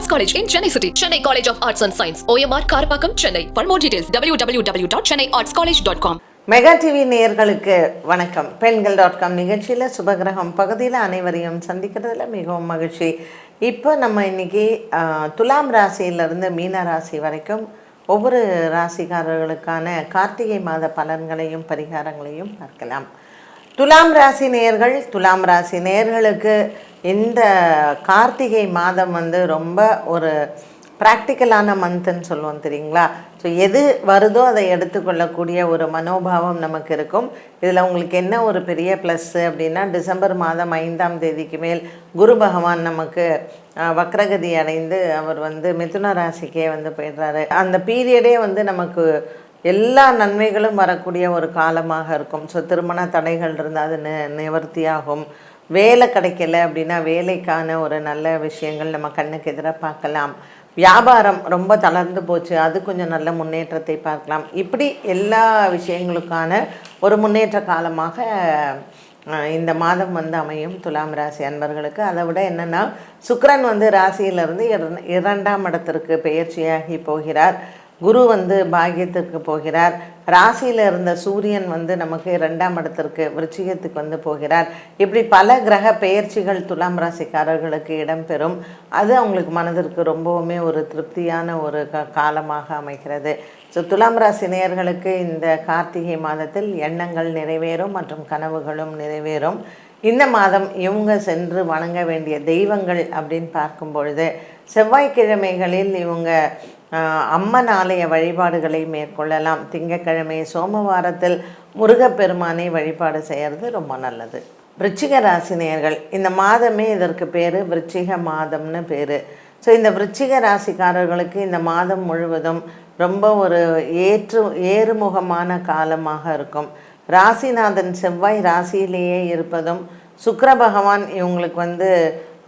Arts college in Chennai city Chennai college of arts and science OMR Karapakkam Chennai for more details W W W dot Chennai arts college dot com mega TV நேயர்களுக்கு வணக்கம். பெண்கள் dot com நிகழ்ச்சியில் சுபகிரகம் பகுதியில் அனைவரையும் சந்திக்கிறதுல மிகவும் மகிழ்ச்சி. இப்போ நம்ம இன்னைக்கு துலாம் ராசியிலிருந்து மீன ராசி வரைக்கும் ஒவ்வொரு ராசிக்காரர்களுக்கான கார்த்திகை மாத பலன்களையும் பரிகாரங்களையும் பார்க்கலாம். துலாம் ராசி நேர்கள் துலாம் ராசி நேர்களுக்கு இந்த கார்த்திகை மாதம் வந்து ரொம்ப ஒரு ப்ராக்டிக்கலான மந்த்துன்னு சொல்லுவோம் தெரியுங்களா? ஸோ எது வருதோ அதை எடுத்துக்கொள்ளக்கூடிய ஒரு மனோபாவம் நமக்கு இருக்கும். இதில் உங்களுக்கு என்ன ஒரு பெரிய ப்ளஸ்ஸு அப்படின்னா டிசம்பர் மாதம் ஐந்தாம் தேதிக்கு மேல் குரு பகவான் நமக்கு வக்ரகதி அடைந்து அவர் வந்து மிதுன ராசிக்கே வந்து போயிடுறாரு. அந்த பீரியடே வந்து நமக்கு எல்லா நன்மைகளும் வரக்கூடிய ஒரு காலமாக இருக்கும். ஸோ திருமண தடைகள் இருந்தால் அது நி நிவர்த்தியாகும். வேலை கிடைக்கல அப்படின்னா வேலைக்கான ஒரு நல்ல விஷயங்கள் நம்ம கண்ணுக்கு எதிராக பார்க்கலாம். வியாபாரம் ரொம்ப தளர்ந்து போச்சு. அது கொஞ்சம் நல்ல முன்னேற்றத்தை பார்க்கலாம். இப்படி எல்லா விஷயங்களுக்கான ஒரு முன்னேற்ற காலமாக இந்த மாதம் வந்து அமையும். துலாம் ராசி அன்பர்களுக்கு அதை விட என்னென்னா சுக்ரன் வந்து ராசியிலிருந்து இரண்டாம் இடத்திற்கு பெயர்ச்சியாகி போகிறார். குரு வந்து பாகியத்திற்கு போகிறார். ராசியில் இருந்த சூரியன் வந்து நமக்கு இரண்டாம் இடத்திற்கு விருச்சிகத்துக்கு வந்து போகிறார். இப்படி பல கிரக பெயர்ச்சிகள் துலாம் ராசிக்காரர்களுக்கு இடம்பெறும் அது அவங்களுக்கு மனதிற்கு ரொம்பவுமே ஒரு திருப்தியான ஒரு க காலமாக அமைகிறது. ஸோ துலாம் ராசி நேயர்களுக்கு இந்த கார்த்திகை மாதத்தில் எண்ணங்கள் நிறைவேறும் மற்றும் கனவுகளும் நிறைவேறும். இந்த மாதம் இவங்க சென்று வணங்க வேண்டிய தெய்வங்கள் அப்படின்னு பார்க்கும் பொழுது செவ்வாய்க்கிழமைகளில் இவங்க அம்மன் ஆலய வழிபாடுகளை மேற்கொள்ளலாம். திங்கட்கிழமை சோமவாரத்தில் முருகப்பெருமானை வழிபாடு செய்கிறது ரொம்ப நல்லது. விருச்சிக ராசினியர்கள் இந்த மாதமே இதற்கு பேர் விருச்சிக மாதம்னு பேர். ஸோ இந்த விருச்சிக ராசிக்காரர்களுக்கு இந்த மாதம் முழுவதும் ரொம்ப ஒரு ஏற்று ஏறுமுகமான காலமாக இருக்கும். ராசிநாதன் செவ்வாய் ராசியிலேயே இருப்பதும் சுக்கர பகவான் இவங்களுக்கு வந்து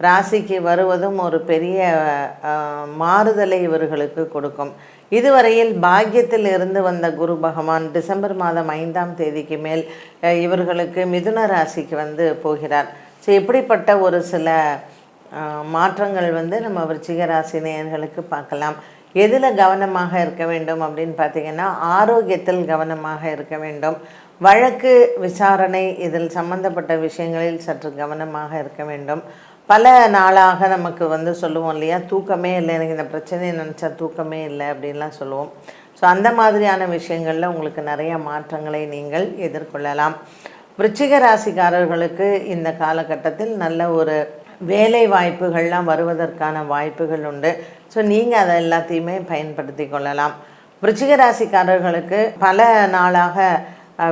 ராசிக்கு வருவதும் ஒரு பெரிய மாறுதலை இவர்களுக்கு கொடுக்கும். இதுவரையில் பாக்கியத்தில் இருந்து வந்த குரு பகவான் டிசம்பர் மாதம் ஐந்தாம் தேதிக்கு மேல் இவர்களுக்கு மிதுன ராசிக்கு வந்து போகிறார். ஸோ இப்படிப்பட்ட ஒரு சில மாற்றங்கள் வந்து நம்ம விருச்சிக ராசி நேயர்களுக்கு பார்க்கலாம். எதில் கவனமாக இருக்க வேண்டும் அப்படின்னு பார்த்தீங்கன்னா ஆரோக்கியத்தில் கவனமாக இருக்க வேண்டும். வழக்கு விசாரணை இதில் சம்பந்தப்பட்ட விஷயங்களில் சற்று கவனமாக இருக்க வேண்டும். பல நாளாக நமக்கு வந்து சொல்லுவோம் இல்லையா தூக்கமே இல்லை எனக்கு இந்த பிரச்சனையை நினச்சா தூக்கமே இல்லை அப்படின்லாம் சொல்லுவோம். ஸோ அந்த மாதிரியான விஷயங்களில் உங்களுக்கு நிறைய மாற்றங்களை நீங்கள் எதிர்கொள்ளலாம். விருச்சிக ராசிக்காரர்களுக்கு இந்த காலகட்டத்தில் நல்ல ஒரு வேலை வாய்ப்புகள்லாம் வருவதற்கான வாய்ப்புகள் உண்டு. ஸோ நீங்கள் அதை எல்லாத்தையுமே பயன்படுத்தி கொள்ளலாம். விருச்சிக ராசிக்காரர்களுக்கு பல நாளாக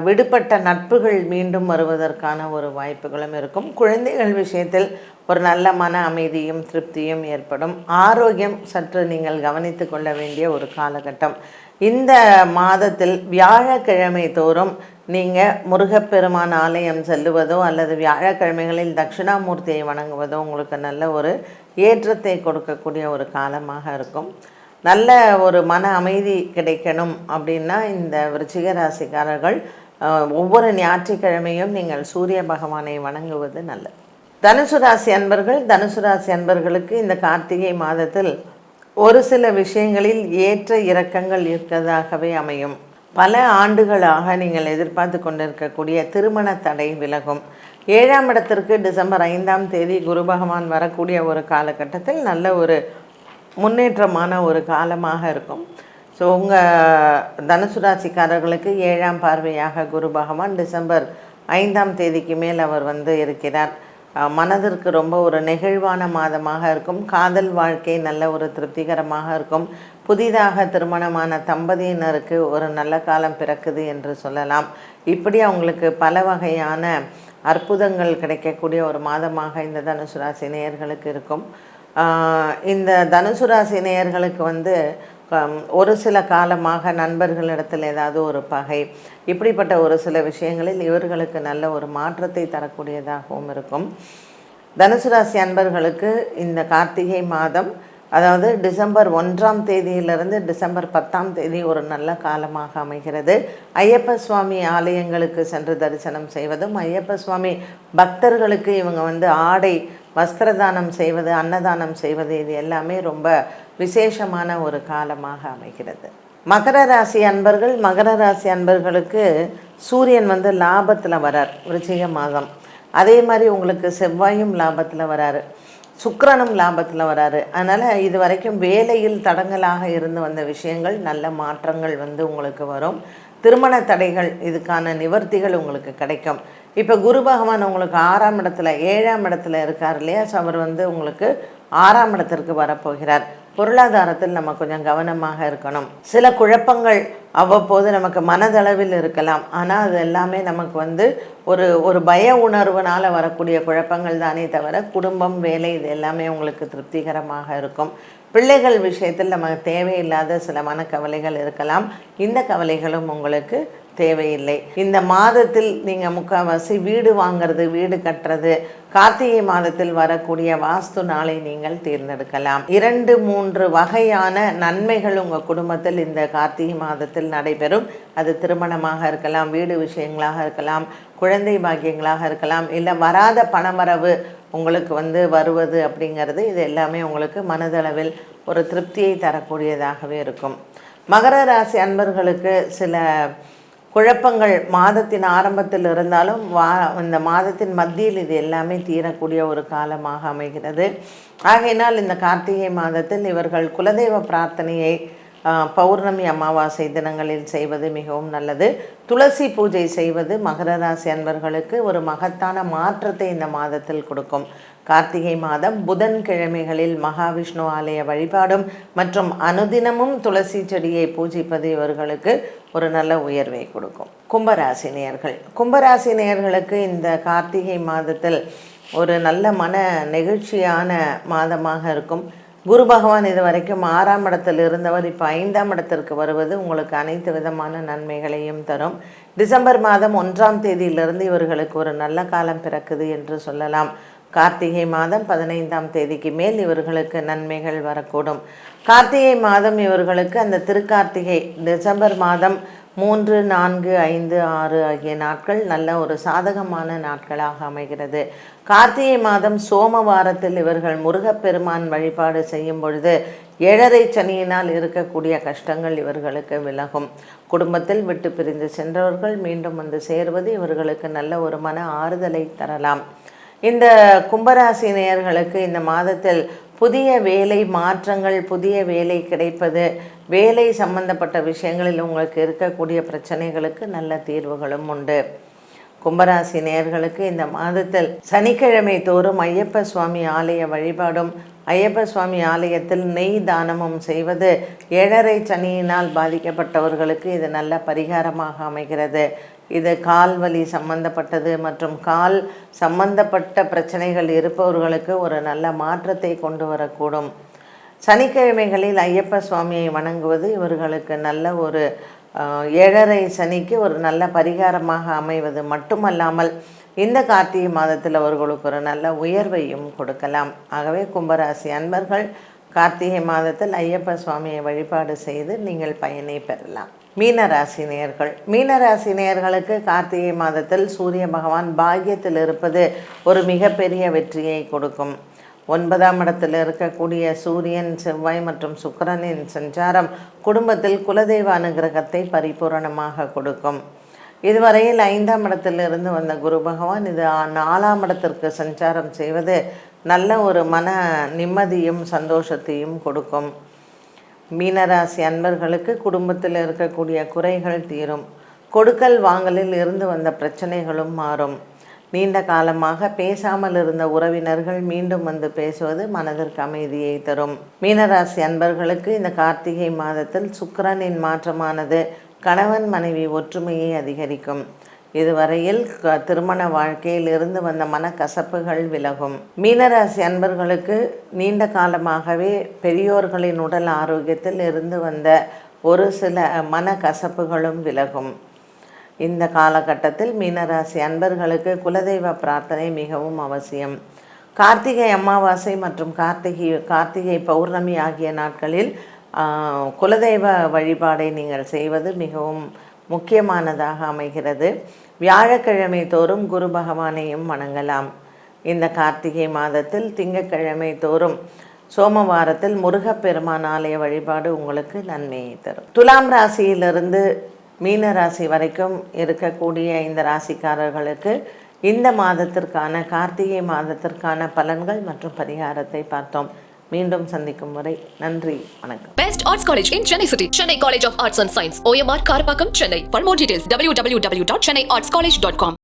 விடுபட்ட நட்புகள் மீண்டும் வருவதற்கான ஒரு வாய்ப்புகளும் இருக்கும். குழந்தைகள் விஷயத்தில் ஒரு நல்ல மன அமைதியும் திருப்தியும் ஏற்படும். ஆரோக்கியம் சற்று நீங்கள் கவனித்து கொள்ள வேண்டிய ஒரு காலகட்டம். இந்த மாதத்தில் வியாழக்கிழமை தோறும் நீங்கள் முருகப்பெருமான் ஆலயம் செல்லுவதோ அல்லது வியாழக்கிழமைகளில் தட்சிணாமூர்த்தியை வணங்குவதோ உங்களுக்கு நல்ல ஒரு ஏற்றத்தை கொடுக்கக்கூடிய ஒரு காலமாக இருக்கும். நல்ல ஒரு மன அமைதி கிடைக்கணும் அப்படின்னா இந்த விருச்சிக ராசிக்காரர்கள் ஒவ்வொரு ஞாயிற்றுக்கிழமையும் நீங்கள் சூரிய பகவானை வணங்குவது நல்லது. தனுசு ராசி அன்பர்கள் தனுசு ராசி அன்பர்களுக்கு இந்த கார்த்திகை மாதத்தில் ஒரு சில விஷயங்களில் ஏற்ற இறக்கங்கள் இருக்கிறதாகவே அமையும். பல ஆண்டுகளாக நீங்கள் எதிர்பார்த்து கொண்டிருக்கக்கூடிய திருமண தடை விலகும். ஏழாம் இடத்திற்கு டிசம்பர் ஐந்தாம் தேதி குரு பகவான் வரக்கூடிய ஒரு காலகட்டத்தில் நல்ல ஒரு முன்னேற்றமான ஒரு காலமாக இருக்கும். ஸோ உங்கள் தனுசு ராசிக்காரர்களுக்கு ஏழாம் பார்வையாக குரு பகவான் டிசம்பர் ஐந்தாம் தேதிக்கு மேல் அவர் வந்து இருக்கிறார். மனதிற்கு ரொம்ப ஒரு நெகிழ்வான மாதமாக இருக்கும். காதல் வாழ்க்கை நல்ல ஒரு திருப்திகரமாக இருக்கும். புதிதாக திருமணமான தம்பதியினருக்கு ஒரு நல்ல காலம் பிறக்குது என்று சொல்லலாம். இப்படி அவங்களுக்கு பல வகையான அற்புதங்கள் கிடைக்கக்கூடிய ஒரு மாதமாக இந்த தனுசு ராசி நேயர்களுக்கு இருக்கும். இந்த தனுசு ராசி நேயர்களுக்கு வந்து ஒரு சில காலமாக நண்பர்களிடத்தில் ஏதாவது ஒரு பகை இப்படிப்பட்ட ஒரு சில விஷயங்களில் இவர்களுக்கு நல்ல ஒரு மாற்றத்தை தரக்கூடியதாகவும் இருக்கும். தனுசு ராசி அன்பர்களுக்கு இந்த கார்த்திகை மாதம் அதாவது டிசம்பர் ஒன்றாம் தேதியிலிருந்து டிசம்பர் பத்தாம் தேதி ஒரு நல்ல காலமாக அமைகிறது. ஐயப்ப சுவாமி ஆலயங்களுக்கு சென்று தரிசனம் செய்வதும் ஐயப்ப சுவாமி பக்தர்களுக்கு இவங்க வந்து ஆடை வஸ்திரதானம் செய்வது அன்னதானம் செய்வது இது எல்லாமே ரொம்ப விசேஷமான ஒரு காலமாக அமைகிறது. மகர ராசி அன்பர்கள் மகர ராசி அன்பர்களுக்கு சூரியன் வந்து லாபத்தில் வரார் விருச்சிக மாதம். அதே மாதிரி உங்களுக்கு செவ்வாயும் லாபத்தில் வராரு. சுக்கரனும் லாபத்தில் வராரு. அதனால் இது வரைக்கும் வேலையில் தடங்கலாக இருந்து வந்த விஷயங்கள் நல்ல மாற்றங்கள் வந்து உங்களுக்கு வரும். திருமண தடைகள் இதுக்கான நிவர்த்திகள் உங்களுக்கு கிடைக்கும். இப்போ குரு பகவான் உங்களுக்கு ஆறாம் இடத்துல ஏழாம் இடத்துல இருக்கார் இல்லையா? ஸோ அவர் வந்து உங்களுக்கு ஆறாம் இடத்திற்கு வரப்போகிறார். பொருளாதாரத்தில் நம்ம கொஞ்சம் கவனமாக இருக்கணும். சில குழப்பங்கள் அவ்வப்போது நமக்கு மனதளவில் இருக்கலாம். ஆனால் அது எல்லாமே நமக்கு வந்து ஒரு ஒரு பய உணர்வுனால் வரக்கூடிய குழப்பங்கள் தானே தவிர குடும்பம் வேலை இது எல்லாமே உங்களுக்கு திருப்திகரமாக இருக்கும். பிள்ளைகள் விஷயத்தில் நமக்கு தேவையில்லாத சில மனக்கவலைகள் இருக்கலாம். இந்த கவலைகளும் உங்களுக்கு தேவையில்லை. இந்த மாதத்தில் நீங்கள் முக்கால்வாசி வீடு வாங்கிறது வீடு கட்டுறது கார்த்திகை மாதத்தில் வரக்கூடிய வாஸ்து நாளை நீங்கள் தேர்ந்தெடுக்கலாம். இரண்டு மூன்று வகையான நன்மைகள் உங்கள் குடும்பத்தில் இந்த கார்த்திகை மாதத்தில் நடைபெறும். அது திருமணமாக இருக்கலாம் வீடு விஷயங்களாக இருக்கலாம் குழந்தை பாக்கியங்களாக இருக்கலாம் இல்லை வராத பணவரவு உங்களுக்கு வந்து வருவது அப்படிங்கிறது இது எல்லாமே உங்களுக்கு மனதளவில் ஒரு திருப்தியை தரக்கூடியதாகவே இருக்கும். மகர ராசி அன்பர்களுக்கு சில குழப்பங்கள் மாதத்தின் ஆரம்பத்தில் இருந்தாலும் வா இந்த மாதத்தின் மத்தியில் இது எல்லாமே தீரக்கூடிய ஒரு காலமாக அமைகிறது. ஆகையினால் இந்த கார்த்திகை மாதத்தில் இவர்கள் குலதெய்வ பிரார்த்தனையை பௌர்ணமி அமாவாசை தினங்களில் செய்வது மிகவும் நல்லது. துளசி பூஜை செய்வது மகர ராசி அன்பர்களுக்கு ஒரு மகத்தான மாற்றத்தை இந்த மாதத்தில் கொடுக்கும். கார்த்திகை மாதம் புதன்கிழமைகளில் மகாவிஷ்ணு ஆலய வழிபாடும் மற்றும் அனுதினமும் துளசி செடியை பூஜிப்பது இவர்களுக்கு ஒரு நல்ல உயர்வை கொடுக்கும். கும்பராசி நேயர்கள். கும்பராசி நேயர்களுக்கு இந்த கார்த்திகை மாதத்தில் ஒரு நல்ல மன நெகிழ்ச்சியான மாதமாக இருக்கும். குரு பகவான் இது வரைக்கும் ஆறாம் இடத்தில் இருந்தவர் இப்போ ஐந்தாம் இடத்திற்கு வருவது உங்களுக்கு அனைத்து விதமான நன்மைகளையும் தரும். டிசம்பர் மாதம் ஒன்றாம் தேதியிலிருந்து இவர்களுக்கு ஒரு நல்ல காலம் பிறக்குது என்று சொல்லலாம். கார்த்திகை மாதம் பதினைந்தாம் தேதிக்கு மேல் இவர்களுக்கு நன்மைகள் வரக்கூடும். கார்த்திகை மாதம் இவர்களுக்கு அந்த திருக்கார்த்திகை டிசம்பர் மாதம் மூன்று நான்கு ஐந்து ஆறு ஆகிய நாட்கள் நல்ல ஒரு சாதகமான நாட்களாக அமைகிறது. கார்த்திகை மாதம் சோமவாரத்தில் இவர்கள் முருகப்பெருமான் வழிபாடு செய்யும் பொழுது ஏழரை சனியினால் இருக்கக்கூடிய கஷ்டங்கள் இவர்களுக்கு விலகும். குடும்பத்தில் விட்டு பிரிந்து சென்றவர்கள் மீண்டும் வந்து சேர்வது இவர்களுக்கு நல்ல ஒரு மன ஆறுதலை தரலாம். இந்த கும்பராசி நேயர்களுக்கு இந்த மாதத்தில் புதிய வேலை மாற்றங்கள் புதிய வேலை கிடைப்பது வேலை சம்பந்தப்பட்ட விஷயங்களில் உங்களுக்கு இருக்கக்கூடிய பிரச்சனைகளுக்கு நல்ல தீர்வுகளும் உண்டு. கும்பராசி நேயர்களுக்கு இந்த மாதத்தில் சனிக்கிழமை தோறும் ஐயப்ப சுவாமி ஆலய வழிபாடும் ஐயப்ப சுவாமி ஆலயத்தில் நெய் தானமும் செய்வது ஏழரை சனியினால் பாதிக்கப்பட்டவர்களுக்கு இது நல்ல பரிகாரமாக அமைகிறது. இது கால் வலி சம்பந்தப்பட்டது மற்றும் கால் சம்பந்தப்பட்ட பிரச்சனைகள் இருப்பவர்களுக்கு ஒரு நல்ல மாற்றத்தை கொண்டு வரக்கூடும். சனிக்கிழமைகளில் ஐயப்ப சுவாமியை வணங்குவது இவர்களுக்கு நல்ல ஒரு ஏழரை சனிக்கு ஒரு நல்ல பரிகாரமாக அமைவது மட்டுமல்லாமல் இந்த கார்த்திகை மாதத்தில் அவர்களுக்கு ஒரு நல்ல உயர்வையும் கொடுக்கலாம். ஆகவே கும்பராசி அன்பர்கள் கார்த்திகை மாதத்தில் ஐயப்ப சுவாமியை வழிபாடு செய்து நீங்கள் பயனை பெறலாம். மீனராசி நேர்கள் மீனராசி நேர்களுக்கு கார்த்திகை மாதத்தில் சூரிய பகவான் பாக்கியத்தில் இருப்பது ஒரு மிகப்பெரிய வெற்றியை கொடுக்கும். ஒன்பதாம் இடத்தில் இருக்கக்கூடிய சூரியன் செவ்வாய் மற்றும் சுக்கிரனின் சஞ்சாரம் குடும்பத்தில் குலதெய்வ அனுகிரகத்தை பரிபூரணமாக கொடுக்கும். இதுவரையில் ஐந்தாம் இடத்திலிருந்து வந்த குரு பகவான் இது நாலாம் இடத்திற்கு சஞ்சாரம் செய்வது நல்ல ஒரு மன நிம்மதியும் சந்தோஷத்தையும் கொடுக்கும். மீனராசி அன்பர்களுக்கு குடும்பத்தில் இருக்கக்கூடிய குறைகள் தீரும். கொடுக்கல் வாங்கலில் இருந்து வந்த பிரச்சனைகளும் மாறும். நீண்ட காலமாக பேசாமல் இருந்த உறவினர்கள் மீண்டும் வந்து பேசுவது மனதிற்கு அமைதியை தரும். மீனராசி அன்பர்களுக்கு இந்த கார்த்திகை மாதத்தில் சுக்கரனின் மாற்றமானது கணவன் மனைவி ஒற்றுமையை அதிகரிக்கும். இதுவரையில் க- திருமண வாழ்க்கையில் இருந்து வந்த மனக்கசப்புகள் விலகும். மீனராசி அன்பர்களுக்கு நீண்ட காலமாகவே பெரியோர்களின் உடல் ஆரோக்கியத்தில் இருந்து வந்த ஒரு சில மனக்கசப்புகளும் விலகும். இந்த காலகட்டத்தில் மீனராசி அன்பர்களுக்கு குலதெய்வ பிரார்த்தனை மிகவும் அவசியம். கார்த்திகை அமாவாசை மற்றும் கார்த்திகை கார்த்திகை பௌர்ணமி ஆகிய நாட்களில் குலதெய்வ வழிபாடை நீங்கள் செய்வது மிகவும் முக்கியமானதாக அமைகிறது. வியாழக்கிழமை தோறும் குரு பகவானையும் வணங்கலாம். இந்த கார்த்திகை மாதத்தில் திங்கட்கிழமை தோறும் சோமவாரத்தில் முருகப்பெருமான் ஆலய வழிபாடு உங்களுக்கு நன்மையை தரும். துலாம் ராசியிலிருந்து மீன ராசி வரைக்கும் இருக்கக்கூடிய இந்த ராசிக்காரர்களுக்கு இந்த மாதத்திற்கான கார்த்திகை மாதத்திற்கான பலன்கள் மற்றும் பரிகாரத்தை பார்த்தோம். மீண்டும் சந்திக்கும் வரை நன்றி வணக்கம் best arts college in Chennai city Chennai college of arts and science OMR Karapakkam Chennai for more details W W W dot Chennai arts college dot com